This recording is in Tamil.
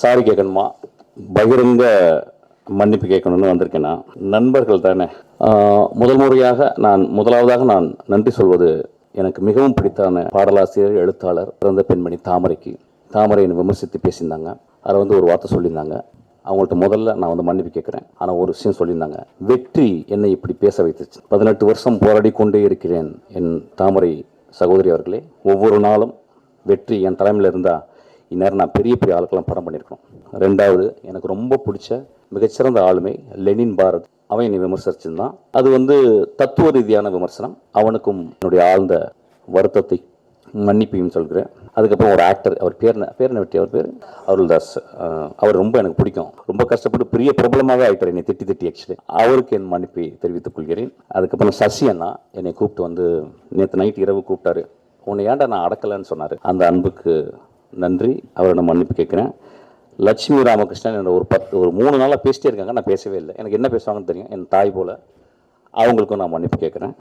சாரி கேட்கணுமா? பகிரங்க மன்னிப்பு கேட்கணும்னு வந்திருக்கேன்? நான் நண்பர்கள் தானே. முதல் முறையாக நான் முதலாவதாக நான் நன்றி சொல்வது எனக்கு மிகவும் பிடித்தான பாடலாசிரியர் எழுத்தாளர் பிறந்த பெண்மணி தாமரைக்கு. தாமரையை விமர்சித்து பேசியிருந்தாங்க. அதை வந்து ஒரு வார்த்தை சொல்லியிருந்தாங்க. அவங்கள்ட்ட முதல்ல நான் வந்து மன்னிப்பு கேட்குறேன். ஆனால் ஒரு விஷயம் சொல்லியிருந்தாங்க. வெற்றி என்னை இப்படி பேச வைத்துச்சு. பதினெட்டு வருஷம் போராடி கொண்டே இருக்கிறேன் என் தாமரை சகோதரி அவர்களே. ஒவ்வொரு நாளும் வெற்றி என் தலைமையில் இருந்தால் இந்நேரம் நான் பெரிய பெரிய ஆளுக்கெல்லாம் படம் பண்ணியிருக்கணும். ரெண்டாவது எனக்கு ரொம்ப பிடிச்ச மிகச்சிறந்த ஆளுமை லெனின் பாரத். அவன் என்னை விமர்சிச்சிருந்தான். அது வந்து தத்துவ ரீதியான விமர்சனம். அவனுக்கும் என்னுடைய ஆழ்ந்த வருத்தத்தை மன்னிப்பையும் சொல்கிறேன். அதுக்கப்புறம் ஒரு ஆக்டர் அவர் பேர் என்ன பேர் வெட்டி அவர் பேர்? அருள்தாஸ். அவர் ரொம்ப எனக்கு பிடிக்கும். ரொம்ப கஷ்டப்பட்டு பெரிய பிரபலமாகவே ஆகிட்டார் என்னை திட்டி திட்டி ஆக்சுவலி அவருக்கு என் மன்னிப்பை தெரிவித்துக் கொள்கிறேன். அதுக்கப்புறம் சசி அண்ணா என்னை கூப்பிட்டு வந்து நேற்று நைட் இரவு கூப்பிட்டாரு. உன்னை ஏன்டா நான் அடக்கலைன்னு சொன்னார். அந்த அன்புக்கு நன்றி. அவரை அவரிடம் மன்னிப்பு கேட்குறேன். லட்சுமி ராமகிருஷ்ணன் என்னோட ஒரு பத்து ஒரு மூணு நாளாக பேசிட்டே இருக்காங்க. நான் பேசவே இல்லை. எனக்கு என்ன பேசுவாங்கன்னு தெரியும். என் தாய் போல். அவங்களுக்கும் நான் மன்னிப்பு கேட்குறேன்.